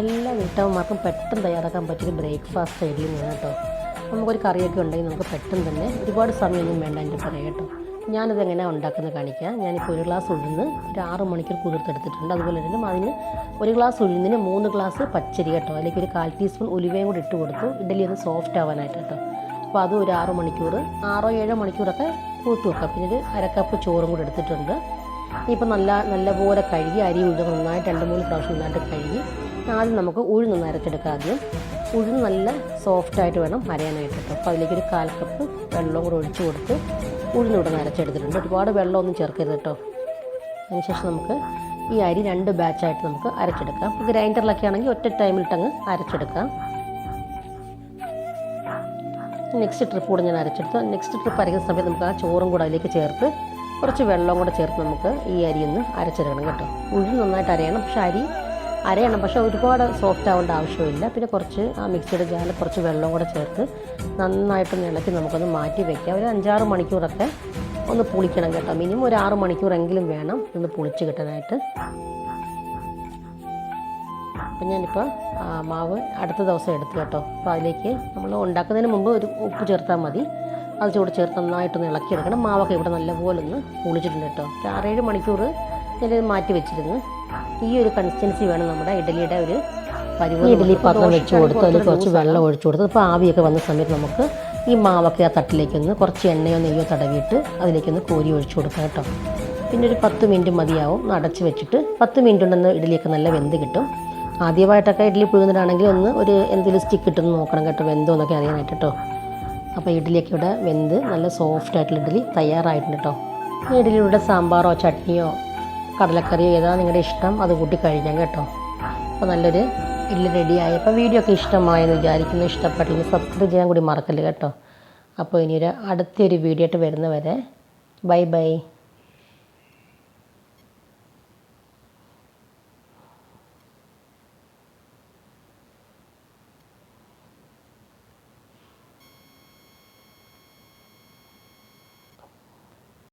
എല്ലാ വീട്ടമ്മമാർക്കും പെട്ടെന്ന് തയ്യാറാക്കാൻ പറ്റിയൊരു ബ്രേക്ക്ഫാസ്റ്റ് ഐഡിയ ഞാൻ കേട്ടോ. നമുക്കൊരു കറിയൊക്കെ ഉണ്ടെങ്കിൽ നമുക്ക് പെട്ടെന്ന് തന്നെ ഒരുപാട് സമയമൊന്നും വേണ്ട എന്റെ പറയാം കേട്ടോ. ഞാനത് എങ്ങനെയാണ് ഉണ്ടാക്കുന്നത് കാണിക്കാം. ഞാനിപ്പോൾ ഒരു ഗ്ലാസ് ഉഴുന്ന് ഒരു ആറ് മണിക്കൂർ കുതിർത്തെടുത്തിട്ടുണ്ട് അതുപോലെ തന്നെ അതിന് ഒരു ഗ്ലാസ് ഉഴുന്നിന് മൂന്ന് ഗ്ലാസ് പച്ചരി കേട്ടോ. അതിലേക്ക് ഒരു കാൽ ടീസ്പൂൺ ഉലുവയും കൂടി ഇട്ട് കൊടുത്തു. ഇഡലി ഒന്ന് സോഫ്റ്റ് ആവാനായിട്ട് കേട്ടോ. അപ്പോൾ അതും ഒരു ആറ് മണിക്കൂർ ആറോ ഏഴോ മണിക്കൂറൊക്കെ കൂത്തു വെക്കാം. പിന്നെ ഒരു അരക്കപ്പ് ചോറും കൂടി എടുത്തിട്ടുണ്ട്. ഇനിയിപ്പോൾ നല്ല നല്ലപോലെ കഴുകി അരി ഉഴുന്ന് നന്നായിട്ട് രണ്ട് മൂന്ന് പ്രാവശ്യം നന്നായിട്ട് കഴുകി ആദ്യം നമുക്ക് ഉഴുന്ന് അരച്ചെടുക്കാം ആദ്യം. ഉഴുന്ന് നല്ല സോഫ്റ്റായിട്ട് വേണം അരയാനായിട്ട് കേട്ടോ. അപ്പോൾ അതിലേക്ക് ഒരു കാൽ കപ്പ് വെള്ളം കൂടെ ഒഴിച്ചു കൊടുത്ത് ഉഴുന്ന് ഇവിടെ നരച്ചെടുത്തിട്ടുണ്ട് ഒരുപാട് വെള്ളമൊന്നും ചേർക്കരുത് കേട്ടോ. അതിനുശേഷം നമുക്ക് ഈ അരി രണ്ട് ബാച്ചായിട്ട് നമുക്ക് അരച്ചെടുക്കാം. ഗ്രൈൻഡറിലൊക്കെ ആണെങ്കിൽ ഒറ്റ ടൈമിലിട്ടങ്ങ് അരച്ചെടുക്കാം. നെക്സ്റ്റ് ട്രിപ്പ് കൂടെ ഞാൻ അരച്ചെടുത്തു. നെക്സ്റ്റ് ട്രിപ്പ് അരയ്ക്കുന്ന സമയത്ത് നമുക്ക് ആ ചോറും കൂടെ അതിലേക്ക് ചേർത്ത് കുറച്ച് വെള്ളം കൂടെ ചേർത്ത് നമുക്ക് ഈ അരി ഒന്ന് അരച്ചെടുക്കണം കേട്ടോ. ഉഴുന്ന് നന്നായിട്ട് അരയണം. പക്ഷെ അരി അരയണം പക്ഷെ ഒരുപാട് സോഫ്റ്റ് ആവേണ്ട ആവശ്യമില്ല. പിന്നെ കുറച്ച് ആ മിക്സിയുടെ ജാറിൽ കുറച്ച് വെള്ളം കൂടെ ചേർത്ത് നന്നായിട്ട് ഇളക്കി നമുക്കൊന്ന് മാറ്റി വയ്ക്കാം ഒരു അഞ്ചാറ് മണിക്കൂറൊക്കെ ഒന്ന് പുളിക്കണം കേട്ടോ. മിനിമം ഒരു ആറ് മണിക്കൂറെങ്കിലും വേണം ഒന്ന് പുളിച്ച് കിട്ടാനായിട്ട്. അപ്പം ഞാനിപ്പോൾ മാവ് അടുത്ത ദിവസം എടുത്തു കേട്ടോ. അപ്പോൾ അതിലേക്ക് നമ്മൾ ഉണ്ടാക്കുന്നതിന് മുമ്പ് ഒരു ഉപ്പ് ചേർത്താൽ മതി. അത് ചൂട് ചേർത്ത് നന്നായിട്ടൊന്ന് ഇളക്കിയെടുക്കണം മാവൊക്കെ ഇവിടെ നല്ലപോലെ ഒന്ന് പുളിച്ചിട്ടുണ്ട് കേട്ടോ. ആറേഴ് മണിക്കൂർ ഞാനിത് മാറ്റി വെച്ചിരുന്നു. ഈ ഒരു കൺസിസ്റ്റൻസി വേണം നമ്മുടെ ഇഡലിയുടെ ഒരു പരിവ് ഇഡലി പാത്രം വെച്ച് കൊടുത്ത് അതിൽ കുറച്ച് വെള്ളം ഒഴിച്ചു കൊടുത്ത്. അപ്പോൾ ആവിയൊക്കെ വന്ന സമയത്ത് നമുക്ക് ഈ മാവൊക്കെ ആ തട്ടിലേക്കൊന്ന് കുറച്ച് എണ്ണയോ നെയ്യോ തടവിയിട്ട് അതിലേക്കൊന്ന് കോരി ഒഴിച്ചു കൊടുക്കാം കേട്ടോ. പിന്നെ ഒരു പത്ത് മിനിറ്റ് മതിയാവും. അടച്ച് വെച്ചിട്ട് പത്ത് മിനിറ്റ് ഉണ്ടെന്ന് ഇഡലിയൊക്കെ നല്ല വെന്ത് കിട്ടും. ആദ്യമായിട്ടൊക്കെ ഇഡ്ഡലി പുഴുങ്ങുന്നതാണെങ്കിൽ ഒന്ന് ഒരു എന്തെങ്കിലും സ്റ്റിക്ക് ഇട്ടൊന്ന് നോക്കണം കേട്ടോ വെന്തോ എന്നൊക്കെ അറിയാനായിട്ട് കേട്ടോ. അപ്പോൾ ഇഡ്ഡലിയൊക്കെ ഇവിടെ വെന്ത് നല്ല സോഫ്റ്റ് ആയിട്ടുള്ള ഇഡ്ഡലി തയ്യാറായിട്ടുണ്ട് കേട്ടോ. ഈ ഇഡ്ഡലിയുടെ സാമ്പാറോ ചട്നിയോ കടലക്കറിയോ ഏതാ നിങ്ങളുടെ ഇഷ്ടം? അത് കൂട്ടി കഴിക്കാം കേട്ടോ. അപ്പോൾ നല്ലൊരു ഇല്ല റെഡിയായി അപ്പോൾ വീഡിയോ ഒക്കെ ഇഷ്ടമായെന്ന് വിചാരിക്കുന്നു. ഇഷ്ടപ്പെട്ടില്ല സബ്സ്ക്രൈബ് ചെയ്യാൻ കൂടി മറക്കല്ലേ കേട്ടോ. അപ്പോൾ ഇനി ഒരു അടുത്തൊരു വീഡിയോ ആയിട്ട് വരുന്നവരെ. Bye bye